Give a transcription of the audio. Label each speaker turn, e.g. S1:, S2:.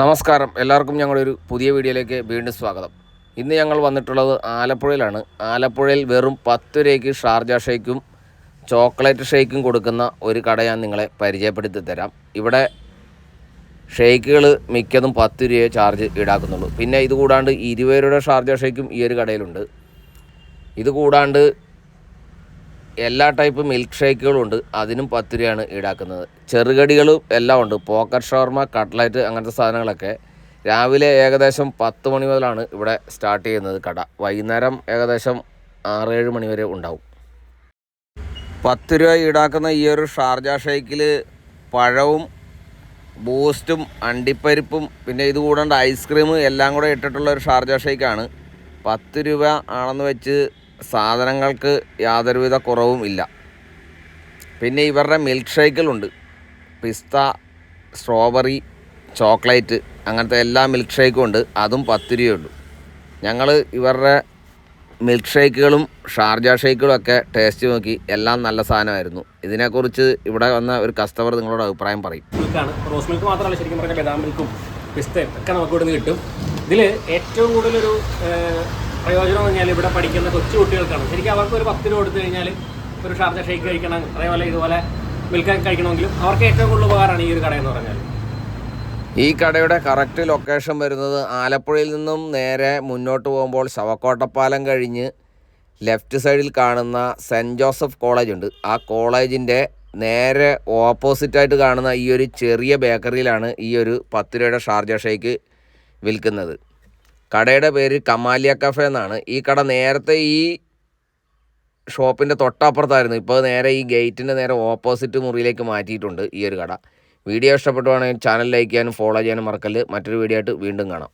S1: നമസ്കാരം. എല്ലാവർക്കും ഞങ്ങളുടെ ഒരു പുതിയ വീഡിയോയിലേക്ക് വീണ്ടും സ്വാഗതം. ഇന്ന് ഞങ്ങൾ വന്നിട്ടുള്ളത് ആലപ്പുഴയിലാണ്. ആലപ്പുഴയിൽ വെറും പത്ത് രൂപയ്ക്ക് ഷാർജ ഷേക്കും ചോക്ലേറ്റ് ഷേക്കും കൊടുക്കുന്ന ഒരു കട ഞാൻ നിങ്ങളെ പരിചയപ്പെടുത്തി തരാം. ഇവിടെ ഷേക്കുകൾ മിക്കതും പത്ത് രൂപയെ ചാർജ് ഈടാക്കുന്നുള്ളൂ. പിന്നെ ഇത് കൂടാണ്ട് ഇരുപത് രൂപയുടെ ഷാർജ ഷേക്കും ഈ ഒരു കടയിലുണ്ട്. ഇത് കൂടാണ്ട് എല്ലാ ടൈപ്പ് മിൽക്ക് ഷേക്കുകളും ഉണ്ട്. അതിനും പത്ത് രൂപയാണ് ഈടാക്കുന്നത്. ചെറുകടികളും എല്ലാം ഉണ്ട്. പോക്കറ്റ് ഷവർമ കട്ട്ലറ്റ് അങ്ങനത്തെ സാധനങ്ങളൊക്കെ രാവിലെ ഏകദേശം പത്ത് മണി മുതലാണ് ഇവിടെ സ്റ്റാർട്ട് ചെയ്യുന്നത് കട. വൈകുന്നേരം ഏകദേശം ആറ് ഏഴ് മണി വരെ ഉണ്ടാവും. പത്ത് രൂപ ഈടാക്കുന്ന ഈ ഒരു ഷാർജ ഷേക്കിൽ പഴവും ബൂസ്റ്റും അണ്ടിപ്പരിപ്പും പിന്നെ ഇത് കൂടാണ്ട് ഐസ്ക്രീം എല്ലാം കൂടെ ഇട്ടിട്ടുള്ള ഒരു ഷാർജ ഷേക്കാണ്. പത്ത് രൂപ ആണെന്ന് വെച്ച് സാധനങ്ങൾക്ക് യാതൊരുവിധ കുറവും ഇല്ല. പിന്നെ ഇവരുടെ മിൽക്ക് ഷേക്കിലുണ്ട് പിസ്ത സ്ട്രോബെറി ചോക്ലേറ്റ് അങ്ങനത്തെ എല്ലാ മിൽക്ക് ഷേക്കും ഉണ്ട്. അതും പത്ത് രൂപയുള്ളൂ ഞങ്ങൾ ഇവരുടെ മിൽക്ക് ഷേക്കുകളും ഷാർജ ഷേക്കുകളും ഒക്കെ ടേസ്റ്റ് നോക്കി എല്ലാം നല്ല സാധനമായിരുന്നു. ഇതിനെക്കുറിച്ച് ഇവിടെ വന്ന ഒരു കസ്റ്റമർ നിങ്ങളോട് അഭിപ്രായം പറയും.
S2: റോസ് മിൽക്ക് മാത്രമല്ല ശരിക്കും പറഞ്ഞാൽ ബദാം മിൽക്കും പിസ്തയും ഒക്കെ നമുക്ക് ഇവിടെ നിന്ന് കിട്ടും. ഇതിൽ ഏറ്റവും കൂടുതലൊരു പ്രയോജനം എന്ന് പറഞ്ഞാൽ ഇവിടെ പഠിക്കുന്ന കൊച്ചു കുട്ടികൾക്കാണ്. ശരിക്കും അവർക്ക് ഒരു പത്ത് രൂപ കൊടുത്തു കഴിഞ്ഞാൽ ഒരു ഷാർജ ഷേക്ക് കഴിക്കണം അതേപോലെ ഇതുപോലെ മിൽക്ക് കഴിക്കണമെങ്കിലും അവർക്ക് ഏറ്റവും കൂടുതൽ ഉപകാരമാണ് ഈ ഒരു കട എന്ന് പറഞ്ഞാൽ.
S1: ഈ കടയുടെ കറക്റ്റ് ലൊക്കേഷൻ വരുന്നത് ആലപ്പുഴയിൽ നിന്നും നേരെ മുന്നോട്ട് പോകുമ്പോൾ ശവക്കോട്ടപ്പാലം കഴിഞ്ഞ് ലെഫ്റ്റ് സൈഡിൽ കാണുന്ന സെന്റ് ജോസഫ് കോളേജ് ഉണ്ട്. ആ കോളേജിന്റെ നേരെ ഓപ്പോസിറ്റായിട്ട് കാണുന്ന ഈ ഒരു ചെറിയ ബേക്കറിയിലാണ് ഈ ഒരു പത്ത് രൂപയുടെ ഷാർജ ഷേക്ക് വിൽക്കുന്നത്. കടയുടെ പേര് കമാലിയ കഫേ എന്നാണ്. ഈ കട നേരത്തെ ഈ ഷോപ്പിന്റെ തൊട്ടപ്പുറത്തായിരുന്നു. ഇപ്പോൾ നേരെ ഈ ഗേറ്റിന്റെ നേരെ ഓപ്പോസിറ്റ് മുറിയിലേക്ക് മാറ്റിയിട്ടുണ്ട് ഈ ഒരു കട. വീഡിയോ ഇഷ്ടപ്പെട്ടുവാണെങ്കിൽ ചാനൽ ലൈക്ക് ചെയ്യാനും ഫോളോ ചെയ്യാനും മറക്കല്ല്. മറ്റൊരു വീഡിയോ ആയിട്ട് വീണ്ടും കാണാം.